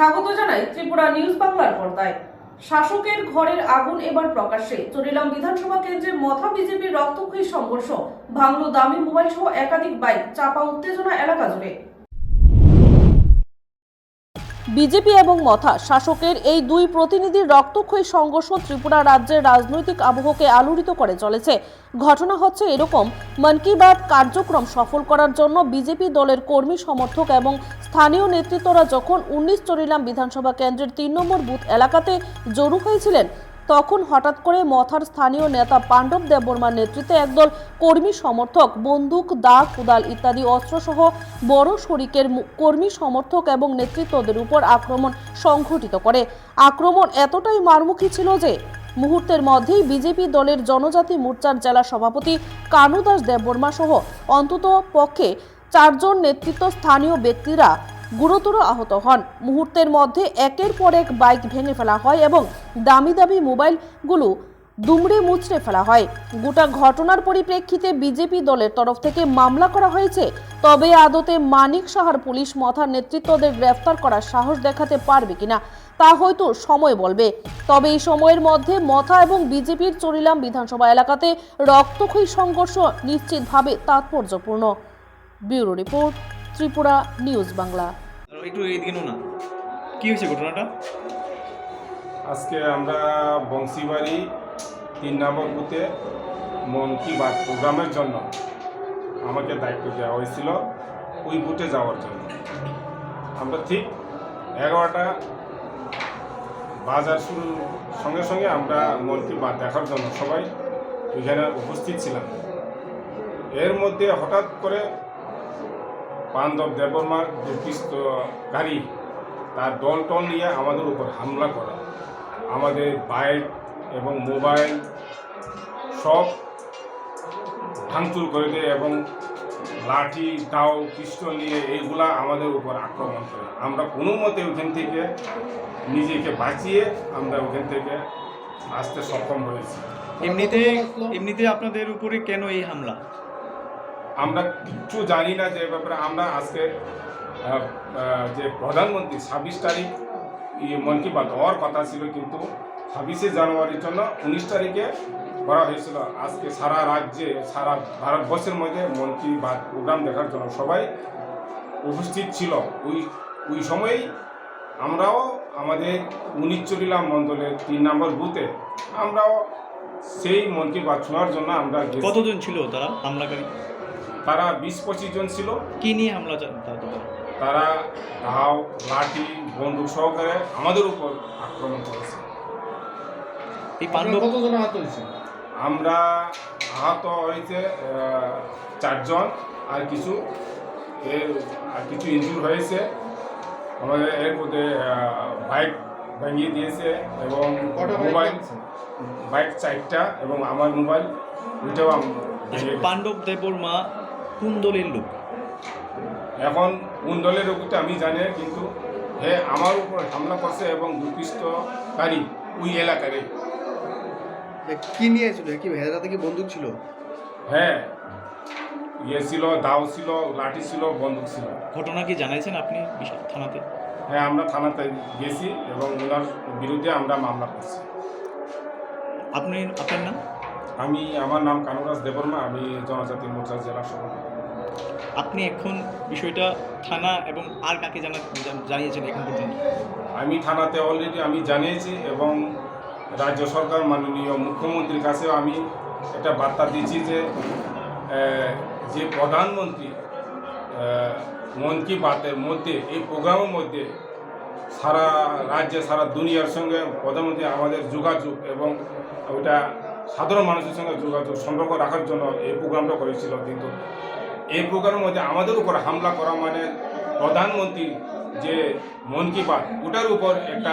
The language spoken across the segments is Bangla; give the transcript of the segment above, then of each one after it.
স্বাগত জানাই ত্রিপুরা নিউজ বাংলার পর্দায়। শাসকের ঘরের আগুন এবার প্রকাশ্যে। চরিলাম বিধানসভা কেন্দ্রের মথা বিজেপির রক্তক্ষয়ী সংঘর্ষ, ভাঙল দামি মোবাইল সহ একাধিক বাইক, চাপা উত্তেজনা এলাকা জুড়ে। বিজেপি এবং মথা শাসকের এই দুই প্রতিনিধির রক্তক্ষয়ী সংঘর্ষ ত্রিপুরা রাজ্যের রাজনৈতিক আবহকে আলোড়িত করে চলেছে। ঘটনা হচ্ছে এরকম, মন কি বাত কার্যক্রম সফল করার জন্য বিজেপি দলের কর্মী সমর্থক এবং স্থানীয় নেতৃত্বরা যখন উনিশ চরিলাম বিধানসভা কেন্দ্রের তিন নম্বর বুথ এলাকাতে জড়ু হয়েছিলেন তখন হঠাৎ করে মথার স্থানীয় নেতা পাণ্ডব দেববর্মার নেতৃত্বে একদল কর্মী সমর্থক, বন্দুক দা কুদাল ইত্যাদি অস্ত্রসহ বড় শরিকের কর্মী সমর্থক এবং নেতৃত্বদের উপর আক্রমণ সংঘটিত করে। আক্রমণ এতটাই মারমুখী ছিল যে, মুহূর্তের মধ্যেই বিজেপি দলের জনজাতি মোর্চার জেলা সভাপতি কানু দাস দেববর্মা সহ অন্তত পক্ষে চারজন নেতৃত্ব স্থানীয় ব্যক্তিরা গুরুতর আহত হন। মুহূর্তের মধ্যে একের পর এক বাইক ভেঙে ফেলা হয় এবং দামি দামি মোবাইলগুলো দুমড়ে মুচড়ে ফেলা হয়। গোটা ঘটনার পরিপ্রেক্ষিতে বিজেপি দলের তরফ থেকে মামলা করা হয়েছে। তবে আদতে মানিক সাহার পুলিশ মথার নেতৃত্বদের গ্রেফতার করার সাহস দেখাতে পারবে কিনা তা হয়তো সময় বলবে। তবে এই সময়ের মধ্যে মথা এবং বিজেপির চরিলাম বিধানসভা এলাকাতে রক্তক্ষয়ী সংঘর্ষ নিশ্চিতভাবে তাৎপর্যপূর্ণ। Bureau report. Tripura news Bangla. একটু এদিকে নো না। কি হয়েছে ঘটনাটা? আজকে আমরা বংশীবাড়ি তিন নম্বর বুথে মন কি বাত প্রোগ্রামের জন্য আমাকে দায়িত্ব দেওয়া হয়েছিল ওই বুথে যাওয়ার জন্য। আমরা ঠিক এগারোটা বাজার শুরুর সঙ্গে সঙ্গে আমরা মন কি বাত দেখার জন্য সবাই ওইখানে উপস্থিত ছিলাম। এর মধ্যে হঠাৎ করে পাণ্ডব দেববর্মার দুর্পিষ্ট গাড়ি তার দল টল নিয়ে আমাদের উপর হামলা করে। আমাদের বাইক এবং মোবাইল সব ভাঙচুর করে দেয় এবং লাঠি, দাও, পিস্তল নিয়ে এইগুলা আমাদের উপর আক্রমণ করে। আমরা কোনো মতে ওখান থেকে নিজেকে বাঁচিয়ে আমরা ওখান থেকে আসতে সক্ষম হয়েছি। এমনিতে এমনিতে আপনাদের উপরে কেন এই হামলা? আমরা কিচ্ছু জানি না যে ব্যাপারে। আমরা আজকে যে প্রধানমন্ত্রী ছাব্বিশ তারিখ মন কি বাত হওয়ার কথা ছিল, কিন্তু ছাব্বিশে জানুয়ারির জন্য উনিশ তারিখে করা হয়েছিল। আজকে সারা রাজ্যে, সারা ভারতবর্ষের মধ্যে মন কি বাত প্রোগ্রাম দেখার জন্য সবাই উপস্থিত ছিল। ওই ওই সময়েই আমরাও আমাদের উনিশ চরিলাম মণ্ডলের তিন নম্বর বুথে আমরাও সেই মন কি বাত শোনার জন্য আমরা কতজন ছিল তারা? হামলাকারী তারা বিশ পঁচিশ জন ছিল। কি নিয়ে হামলা তারা ঢাও লাঠি বন্দুক সহকারে আমাদের উপর আক্রমণ করেছে। এই পাণ্ডব কতজন আহত হয়েছে আমরা আহত হয়েছে চারজন আর কিছু এর আর কিছু ইনজুর হয়েছে। আমাদের এর মধ্যে বাইক ভাঙিয়ে দিয়েছে এবং কটা মোবাইল বাইক চারটা এবং আমার মোবাইল ওইটাও। পাণ্ডব দেববর্মা কোন দলের লোক। এখন কোন দলের আমি জানি না, কিন্তু হে আমার উপর হামলা করছে এবং দুর্পিষ্টকারী ওই এলাকারে। কি নিয়ে ছিল কি ভেড়াতে কি বন্দুক ছিল? হ্যাঁ ইয়ে ছিল দাও ছিল লাঠি ছিল বন্দুক ছিল। ঘটনা কি জানাইছেন আপনি বিশাল থানাতে? হ্যাঁ আমরা থানাতে গেছি এবং ওনার বিরুদ্ধে আমরা মামলা করছি। আপনি আপনার নাম? আমি আমার নাম কানুরাজ দেবর্মা আমি জনজাতি মোর্চা জেলা সভাপতি। আপনি এখন বিষয়টা থানা এবং আর কাকে জানা জানিয়েছেন এখন পর্যন্ত? আমি থানাতে অলরেডি আমি জানিয়েছি এবং রাজ্য সরকার মাননীয় মুখ্যমন্ত্রীর কাছেও আমি একটা বার্তা দিয়েছি যে যে প্রধানমন্ত্রী মন কি বাতের মধ্যে এই প্রোগ্রামের মধ্যে সারা রাজ্যে সারা দুনিয়ার সঙ্গে প্রধানমন্ত্রী আমাদের যোগাযোগ এবং ওটা সাধারণ মানুষের সঙ্গে যোগাযোগ, সম্পর্ক রাখার জন্য এই প্রোগ্রামটা করেছিল। কিন্তু এই প্রোগ্রামের মধ্যে আমাদের উপর হামলা করা মানে প্রধানমন্ত্রী যে মন কি বাত, ওটার উপর একটা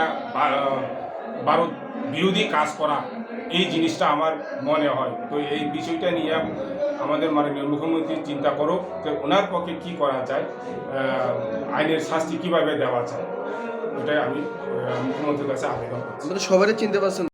ভারত বিরোধী কাজ করা, এই জিনিসটা আমার মনে হয়। তো এই বিষয়টা নিয়ে আমাদের মাননীয় মুখ্যমন্ত্রী চিন্তা করো যে ওনার পক্ষে কি করা যায় আইনের শাস্তি কীভাবে দেওয়া যায়, ওটাই আমি মুখ্যমন্ত্রীর কাছে আবেদন করছি। সবারই চিনতে পারছেন